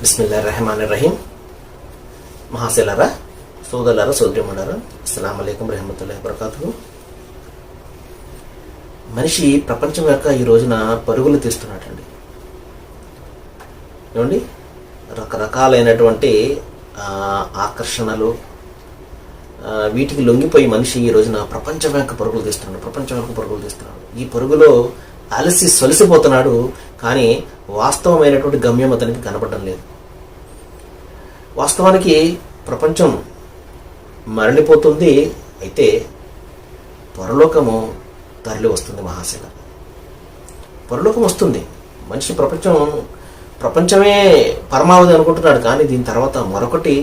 బిస్మిల్లా రెహమాన్ రహీం మహాశిలరా సోదరులారా సోదరిమణారా అస్సలం అయికం రహమతుల్లా వబర్కాతు మనిషి ప్రపంచం యొక్క ఈ రోజున పరుగులు తీస్తున్నాడండి ఏమండి? రకరకాలైనటువంటి ఆకర్షణలు వీటికి లొంగిపోయి మనిషి ఈ రోజున ప్రపంచం యొక్క పరుగులు తీస్తున్నాడు ప్రపంచం యొక్క పరుగులు తీస్తున్నాడు. ఈ పరుగులో అలసి సొలిసిపోతున్నాడు కానీ వాస్తవమైనటువంటి గమ్యం అతనికి కనపడడం లేదు. వాస్తవానికి ప్రపంచం మరలిపోతుంది అయితే పరలోకము తరలి వస్తుంది మహాశిల. పరలోకం వస్తుంది. మనిషి ప్రపంచం ప్రపంచమే పరమావధి అనుకుంటున్నాడు కానీ దీని తర్వాత మరొకటి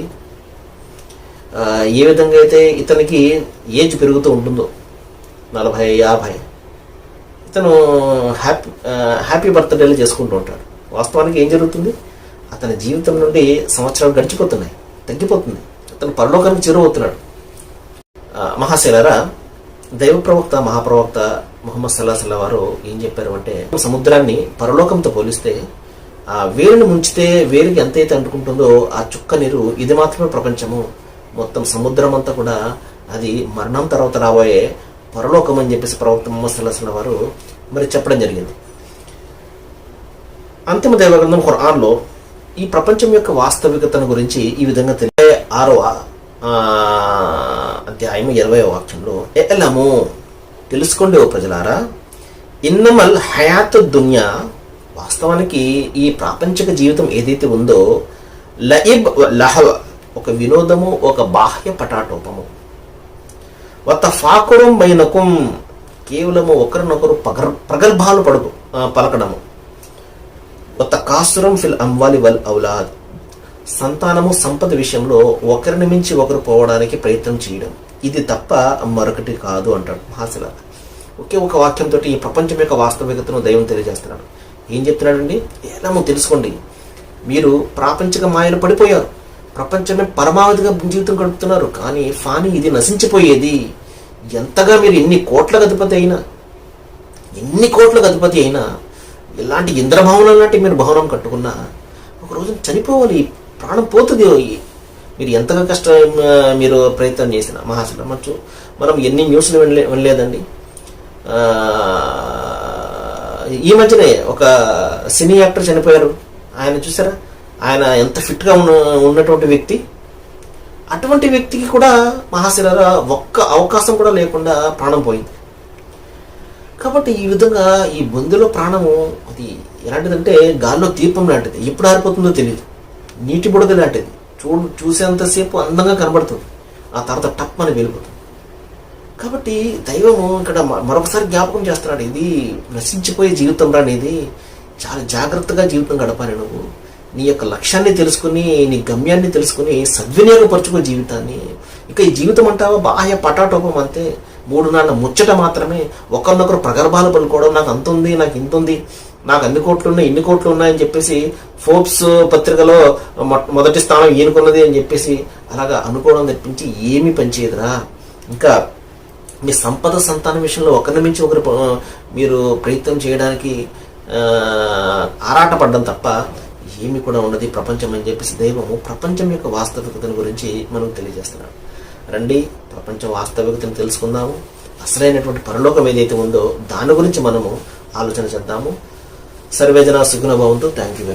ఏ విధంగా అయితే ఇతనికి ఏజ్ పెరుగుతూ ఉంటుందో నలభై యాభై ఇతను హ్యాపీ హ్యాపీ బర్త్డేలు చేసుకుంటూ ఉంటాడు. వాస్తవానికి ఏం జరుగుతుంది? అతని జీవితం నుండి సంవత్సరాలు గడిచిపోతున్నాయి తగ్గిపోతుంది అతను పరలోకానికి చేరువవుతున్నాడు. మహాశైలరా దైవ ప్రవక్త మహాప్రవక్త ముహమ్మద్ సల్లాహల్లా వారు ఏం చెప్పారు అంటే సముద్రాన్ని పరలోకంతో పోలిస్తే ఆ వేరుని ముంచితే వేరుకి ఎంతైతే అంటుకుంటుందో ఆ చుక్క నీరు ఇది మాత్రమే ప్రపంచము. మొత్తం సముద్రం అంతా కూడా అది మరణం తర్వాత రాబోయే పరలోకం అని చెప్పేసి ప్రవక్త ముహమ్మద్ వారు మరి చెప్పడం జరిగింది. అంతిమ దైవగ్రంథం ఖురాన్లో ఈ ప్రపంచం యొక్క వాస్తవికతను గురించి ఈ విధంగా తెలియ ఆరవ అధ్యాయం ఇరవై వాక్యంలో ఎలము తెలుసుకోండి ఓ ప్రజలారా ఇన్నమల్ హయాత్ దున్యా వాస్తవానికి ఈ ప్రాపంచిక జీవితం ఏదైతే ఉందో లయిబ్ లహవ ఒక వినోదము ఒక బాహ్య పటాటోపము. వత్త ఫాకురం బైనకుం కేవలము ఒకరినొకరు పగర్ ప్రగల్భాలు పడుకు పలకడము. వత్త కాసురం ఫిల్ అంవాలి వల్ ఔలాద్. సంతానము సంపద విషయంలో ఒకరిని మించి ఒకరు పోవడానికి ప్రయత్నం చేయడం. ఇది తప్ప మరొకటి కాదు అంటాడు మహాశిల. ఒకే ఒక వాక్యంతో ఈ ప్రపంచం యొక్క వాస్తవికతను దైవం తెలియజేస్తున్నాడు. ఏం చెప్తున్నాడండి? ఎలామో తెలుసుకోండి. మీరు ప్రాపంచిక మాయలు పడిపోయారు. ప్రపంచమే పరమావధిగా జీవితం గడుపుతున్నారు. కానీ ఫాని ఇది నశించిపోయేది. ఎంతగా మీరు ఎన్ని కోట్ల అధిపతి అయినా ఎన్ని కోట్ల అధిపతి అయినా ఇలాంటి ఇంద్రభవనం లాంటి మీరు భవనం కట్టుకున్నా ఒక రోజు చనిపోవాలి ప్రాణం పోతుంది. మీరు ఎంతగా కష్టం మీరు ప్రయత్నం చేసిన మహాశిల మచ్చు మనం ఎన్ని న్యూస్లు వినలే వినలేదండి. ఈ మధ్యనే ఒక సినీ యాక్టర్ చనిపోయారు. ఆయన చూసారా? ఆయన ఎంత ఫిట్గా ఉన్న ఉన్నటువంటి వ్యక్తి. అటువంటి వ్యక్తికి కూడా మహాశిరాల ఒక్క అవకాశం కూడా లేకుండా ప్రాణం పోయింది. కాబట్టి ఈ విధంగా ఈ బొందులో ప్రాణము అది ఎలాంటిదంటే గాల్లో దీపం లాంటిది. ఎప్పుడు ఆరిపోతుందో తెలియదు నీటి బుడద లాంటిది. చూ చూసేంతసేపు అందంగా కనబడుతుంది. ఆ తర్వాత టప్ అని వెళ్ళిపోతుంది కాబట్టి దైవము ఇక్కడ మరొకసారి జ్ఞాపకం చేస్తున్నాడు. ఇది నశించిపోయే జీవితం రానిది చాలా జాగ్రత్తగా జీవితం గడపాలి నువ్వు. నీ యొక్క లక్ష్యాన్ని తెలుసుకుని నీ గమ్యాన్ని తెలుసుకుని సద్వినియోగపరచుకునే జీవితాన్ని. ఇక ఈ జీవితం అంటావా? బాహ్య పటాటోపం అంతే. మూడు నాన్న ముచ్చట మాత్రమే. ఒకరినొకరు ప్రగర్భాలు పలుకోవడం నాకు అంత ఉంది నాకు ఇంత ఉంది నాకు అన్ని కోట్లు ఉన్నాయి ఇన్ని కోట్లు ఉన్నాయని చెప్పేసి ఫోర్బ్స్ పత్రికలో మొ- మొదటి స్థానం ఈయనకున్నది అని చెప్పేసి అలాగా అనుకోవడం తప్పించి ఏమీ పనిచేయదురా. ఇంకా మీ సంపద సంతానం విషయంలో ఒకరిని మించి ఒకరు మీరు ప్రయత్నం చేయడానికి ఆరాటపడ్డం తప్ప ఏమి కూడా ఉండదు ప్రపంచం అని చెప్పేసి దైవము ప్రపంచం యొక్క వాస్తవికతను గురించి మనకు తెలియజేస్తున్నాడు. రండి ప్రపంచ వాస్తవికతను తెలుసుకుందాము. అసలైనటువంటి పరలోకం ఏదైతే ఉందో దాని గురించి మనము ఆలోచన చేద్దాము. సర్వేజన సుగుణ భవంతు. Thank you